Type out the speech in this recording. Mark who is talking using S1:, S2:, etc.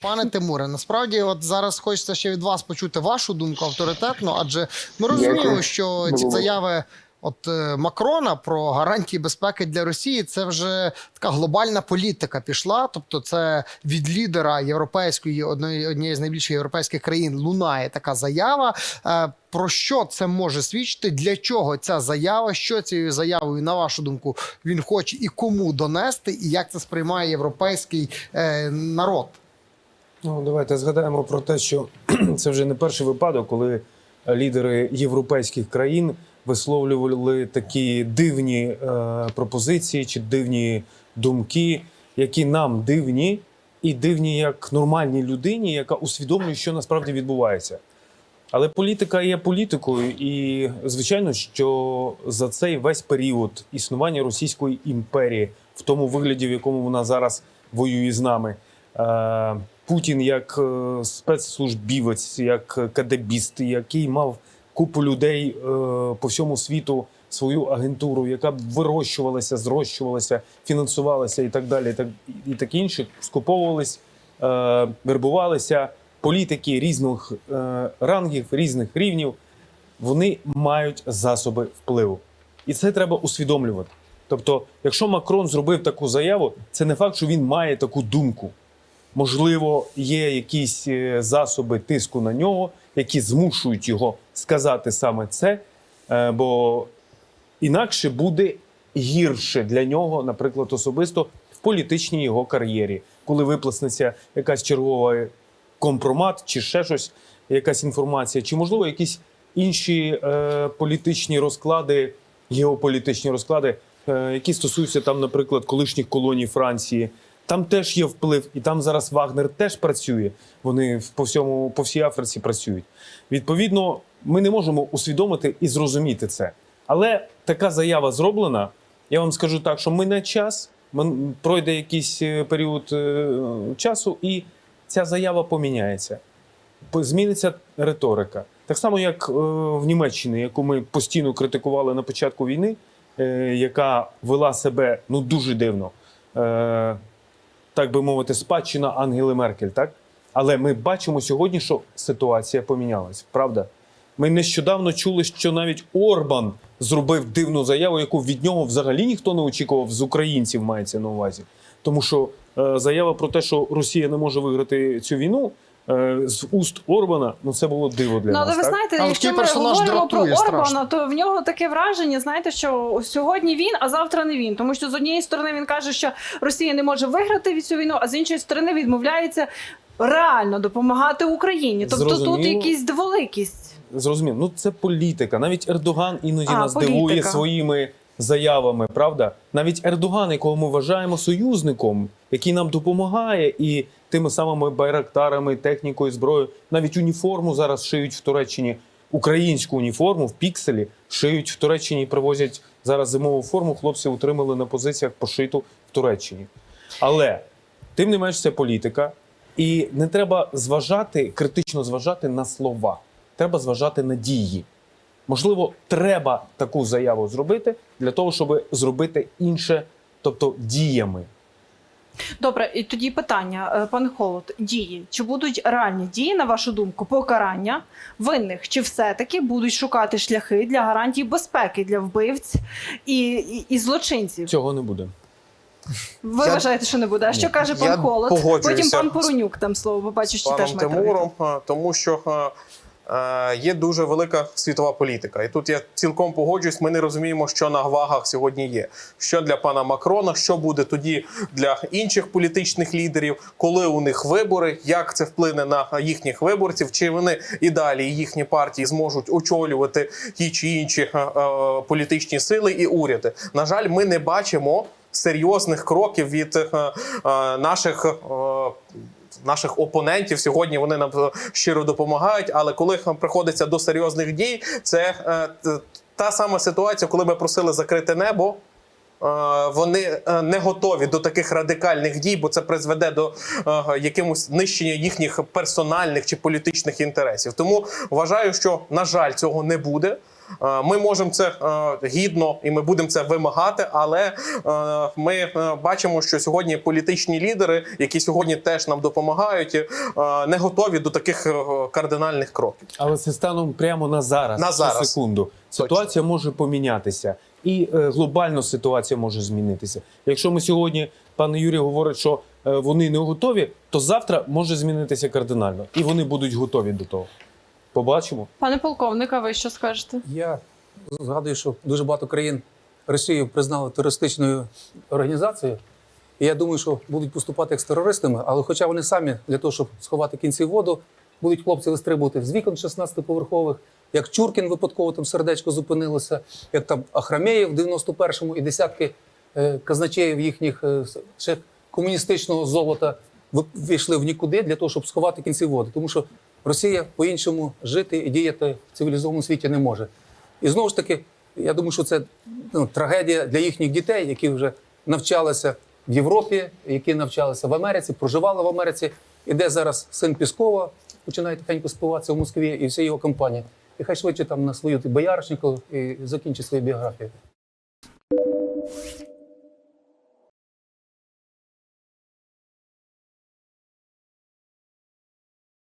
S1: Пане Тимуре, насправді, от зараз хочеться ще від вас почути вашу думку авторитетну, адже ми розуміємо, що ці заяви от е, Макрона про гарантії безпеки для Росії це вже така глобальна політика пішла. Тобто, це від лідера європейської одної однієї з найбільших європейських країн лунає така заява. Е, Про що це може свідчити? Для чого ця заява? Що цією заявою, на вашу думку, він хоче і кому донести, і як це сприймає європейський е, народ?
S2: Ну, давайте згадаємо про те, що це вже не перший випадок, коли лідери європейських країн висловлювали такі дивні е, пропозиції чи дивні думки, які нам дивні, і дивні як нормальній людині, яка усвідомлює, що насправді відбувається. Але політика є політикою, і звичайно, що за цей весь період існування Російської імперії, в тому вигляді, в якому вона зараз воює з нами, е, Путін як е, спецслужбівець, як кадебіст, який мав купу людей е, по всьому світу свою агентуру, яка б вирощувалася, зрощувалася, фінансувалася і так далі, і так, і так інше, скуповувались, е, вербувалися політики різних рангів, різних рівнів. Вони мають засоби впливу. І це треба усвідомлювати. Тобто, якщо Макрон зробив таку заяву, це не факт, що він має таку думку. Можливо, є якісь е, засоби тиску на нього, які змушують його сказати саме це, е, бо інакше буде гірше для нього, наприклад, особисто в політичній його кар'єрі, коли виплеснеться якась чергова компромат чи ще щось, якась інформація, чи можливо якісь інші е, політичні розклади, геополітичні розклади, е, які стосуються там, наприклад, колишніх колоній Франції. Там теж є вплив, і там зараз Вагнер теж працює. Вони по всьому по всій Африці працюють. Відповідно, ми не можемо усвідомити і зрозуміти це. Але така заява зроблена. Я вам скажу так, що мине час, пройде якийсь е, період е, часу, і ця заява поміняється. Зміниться риторика. Так само, як е, в Німеччині, яку ми постійно критикували на початку війни, яка вела себе ну дуже дивно. Так би мовити, спадщина Ангели Меркель, так? Але ми бачимо сьогодні, що ситуація помінялась, правда? Ми нещодавно чули, що навіть Орбан зробив дивну заяву, яку від нього взагалі ніхто не очікував з українців, мається на увазі. Тому що е, заява про те, що Росія не може виграти цю війну з уст Орбана, ну це було диво для
S3: Ну, але ви
S2: так?
S3: знаєте,
S1: Але
S3: якщо ми
S1: персонаж
S3: говоримо про Орбана,
S1: страшно.
S3: то в нього таке враження, знаєте, що сьогодні він, а завтра не він. Тому що з однієї сторони він каже, що Росія не може виграти від цю війну, а з іншої сторони відмовляється реально допомагати Україні. Тобто тут якісь дволикість.
S2: Зрозумів. Ну це політика. Навіть Ердоган іноді
S3: А,
S2: нас
S3: політика.
S2: дивує своїми заявами, правда? Навіть Ердоган, якого ми вважаємо союзником, який нам допомагає, і тими самими байрактарами, технікою, зброєю, навіть уніформу зараз шиють в Туреччині. Українську уніформу в пікселі шиють в Туреччині і привозять зараз зимову форму. Хлопці утримали на позиціях пошиту в Туреччині. Але тим не менш це політика, і не треба зважати, критично зважати на слова. Треба зважати на дії. Можливо, треба таку заяву зробити для того, щоб зробити інше, тобто діями.
S3: Добре, і тоді питання, е, пане Холод, дії. Чи будуть реальні дії, на вашу думку, покарання винних? Чи все-таки будуть шукати шляхи для гарантій безпеки для вбивць і, і, і злочинців?
S2: Цього не буде.
S3: Ви
S4: Я-
S3: вважаєте, що не буде? А що
S2: Ні.
S3: каже пан
S4: Я
S3: Холод? Потім пан Поронюк там слово побачиш,
S4: з
S3: що теж
S4: Тимуром, е, тому що е, є дуже велика світова політика. І тут я цілком погоджуюсь. Ми не розуміємо, що на вагах сьогодні є. Що для пана Макрона, що буде тоді для інших політичних лідерів, коли у них вибори, як це вплине на їхніх виборців, чи вони і далі і їхні партії зможуть очолювати ті чи інші е, е, політичні сили і уряди. На жаль, ми не бачимо. Серйозних кроків від е, е, наших е, наших опонентів сьогодні вони нам е, щиро допомагають. Але коли приходиться до серйозних дій, це е, та сама ситуація, коли ми просили закрити небо. е, Вони не готові до таких радикальних дій, бо це призведе до якимось нищення їхніх персональних чи політичних інтересів. Тому вважаю, що на жаль, цього не буде. Е, Ми можемо це е, гідно і ми будемо це вимагати, але е, ми бачимо, що сьогодні політичні лідери, які сьогодні теж нам допомагають, не готові до таких кардинальних кроків.
S2: Але це станом прямо на зараз.
S4: На зараз.
S2: секунду. Ситуація може помінятися, і глобально ситуація може змінитися. Якщо ми сьогодні, пане Юрій говорить, що вони не готові, то завтра може змінитися кардинально, і вони будуть готові до того. Побачимо.
S3: Пане полковник, а ви що скажете?
S5: Я згадую, що дуже багато країн Росію признали терористичною організацією. І я думаю, що будуть поступати як з терористами, але хоча вони самі для того, щоб сховати кінці воду, будуть хлопці вистрибувати з вікон 16-поверхових, як Чуркін випадково там сердечко зупинилося, як там Ахрамєєв в 91-му і десятки е, казначеїв їхніх е, ще комуністичного золота ви- вийшли в нікуди для того, щоб сховати кінці води. Тому що Росія по-іншому жити і діяти в цивілізованому світі не може. І знову ж таки, я думаю, що це ну, трагедія для їхніх дітей, які вже навчалися в Європі, які навчалися в Америці, проживали в Америці. І де зараз син Піскова починає тихенько спиватися в Москві і вся його компанія. І хай швидше там на свою бояришнику і закінчить свою біографію.